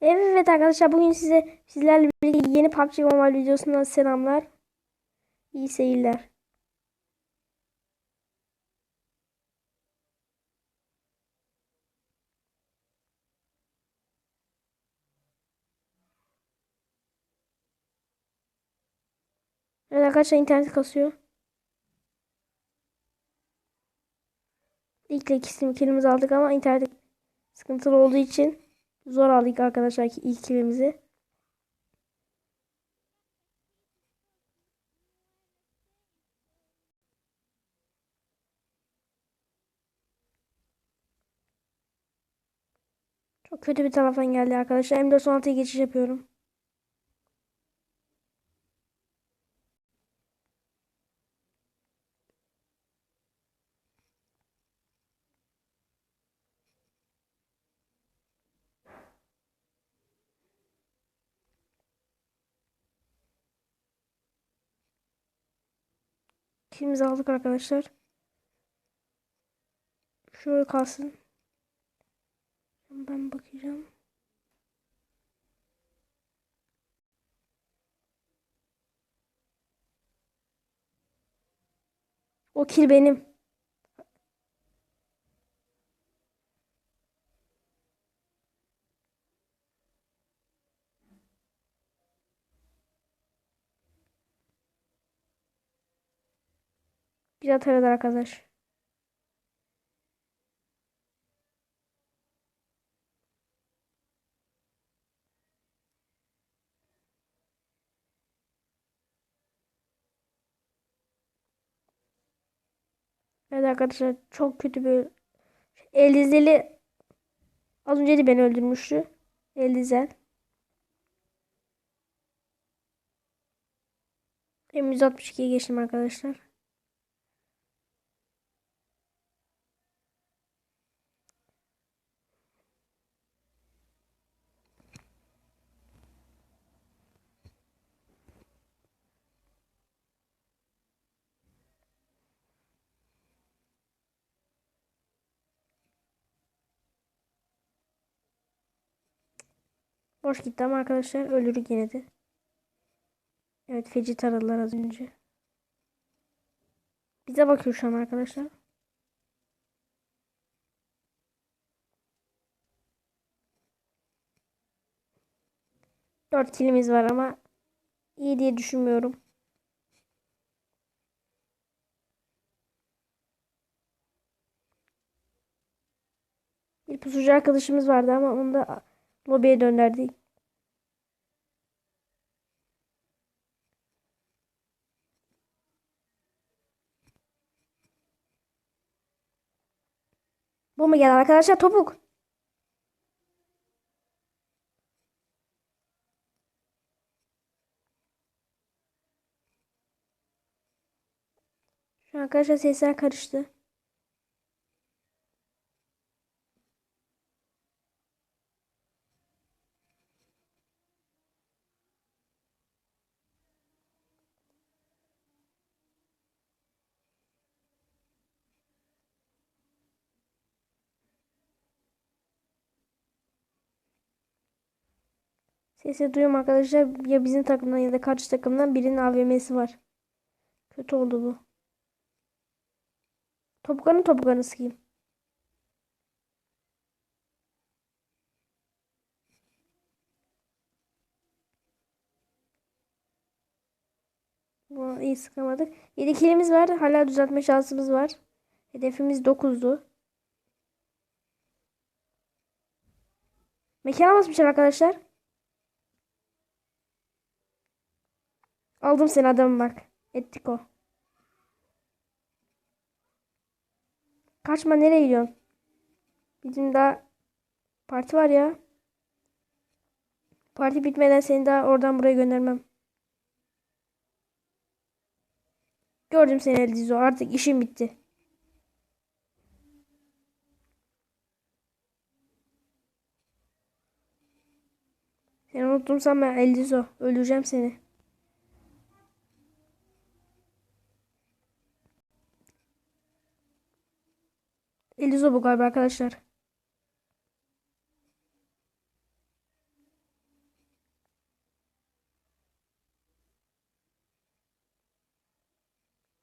Evet arkadaşlar bugün size sizlerle birlikte yeni PUBG Mobile videosundan selamlar. İyi seyirler. Evet arkadaşlar internet kasıyor. İlk ikisini kilimizi aldık ama internet sıkıntılı olduğu için zor aldık arkadaşlar ilk kilimizi. Çok kötü bir taraftan geldi arkadaşlar. M416'ya geçiş yapıyorum. Kilimizi aldık arkadaşlar. Şöyle kalsın. Ben bakacağım. O kil benim. Güzel taradı arkadaş. Evet arkadaşlar çok kötü bir Eldizeli az önce de beni öldürmüştü. Eldizel. M162'ye geçtim arkadaşlar. Boş gitti ama arkadaşlar ölürük yine de. Evet feci taradılar az önce. Bize bakıyor şu an arkadaşlar. Dört kilimiz var ama iyi diye düşünmüyorum. Bir pusucu arkadaşımız vardı ama onu da lobiye döndürdük. Bomba geldi arkadaşlar topuk. Arkadaşlar sesler karıştı. Sesi duyuyorum arkadaşlar. Ya bizim takımdan ya da karşı takımdan birinin AVM'si var. Kötü oldu bu. Topuklarını topuklarını sıkayım. Bu iyi sıkamadık. 7 kilimiz var. Hala düzeltme şansımız var. Hedefimiz 9'du. Mekana basmışlar arkadaşlar. Aldım seni adamım bak. Ettik o. Kaçma nereye gidiyorsun? Bizim daha parti var ya. Parti bitmeden seni daha oradan buraya göndermem. Gördüm seni Eldizo. Artık işim bitti. Seni unuttum sanma Eldizo. Öldüreceğim seni. Ganizo bu galiba arkadaşlar.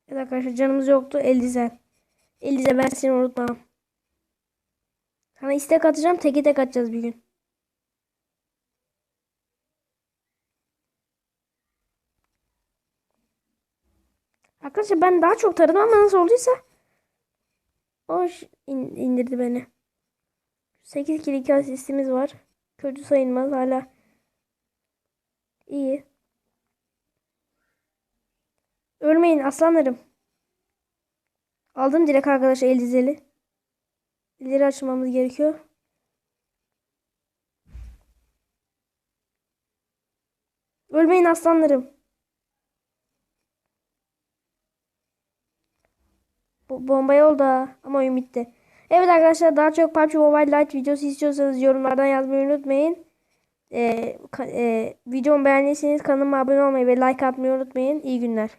Evet arkadaşlar canımız yoktu. Eldize. Eldize ben seni unutmam. Sana istek atacağım. Teki tek atacağız bir gün. Arkadaşlar ben daha çok taradım ama nasıl olduysa o ş- in- indirdi beni. 8 kill 2 asistimiz var. Kötü sayılmaz hala. İyi. Ölmeyin aslanlarım. Aldım direkt arkadaşlar el dizeli. İleri açmamız gerekiyor. Ölmeyin aslanlarım. Oldu ha. Ama oyun bitti. Evet arkadaşlar daha çok PUBG Mobile Lite videosu istiyorsanız yorumlardan yazmayı unutmayın. Ee, e, videomu beğendiyseniz kanalıma abone olmayı ve like atmayı unutmayın. İyi günler.